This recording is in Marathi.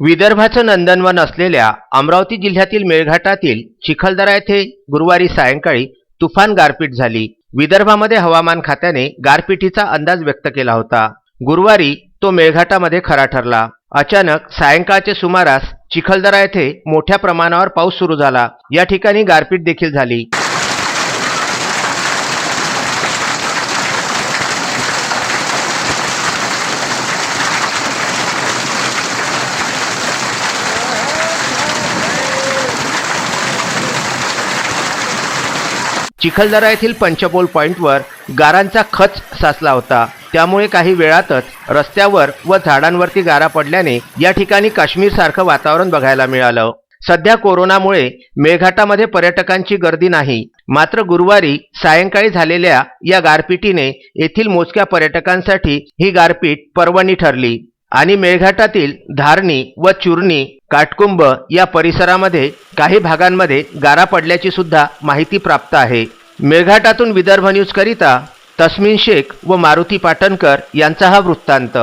विदर्भाचं नंदनवन असलेल्या अमरावती जिल्ह्यातील मेळघाटातील चिखलदरा येथे गुरुवारी सायंकाळी तुफान गारपीट झाली. विदर्भामध्ये हवामान खात्याने गारपिटीचा अंदाज व्यक्त केला होता. गुरुवारी तो मेळघाटामध्ये खरा ठरला. अचानक सायंकाळच्या सुमारास चिखलदरा येथे मोठ्या प्रमाणावर पाऊस सुरू झाला. या ठिकाणी गारपीट देखील झाली. चिखलदरा येथील पंचपोल पॉइंटवर गारांचा खच साचला होता. त्यामुळे काही वेळातच रस्त्यावर व झाडांवरती गारा पडल्याने या ठिकाणी काश्मीरसारखं वातावरण बघायला मिळालं. सध्या कोरोनामुळे मेळघाटामध्ये पर्यटकांची गर्दी नाही. मात्र गुरुवारी सायंकाळी झालेल्या या गारपिटीने येथील मोजक्या पर्यटकांसाठी ही गारपीट पर्वणी ठरली. आणि मेळघाटातील धारणी व चुरणी काटकुंब या परिसरामध्ये काही भागांमध्ये गारा पडल्याची सुद्धा माहिती प्राप्त आहे. मेळघाटातून विदर्भ न्यूजकरिता तस्मिन शेख व मारुती पाटणकर यांचा हा वृत्तांत.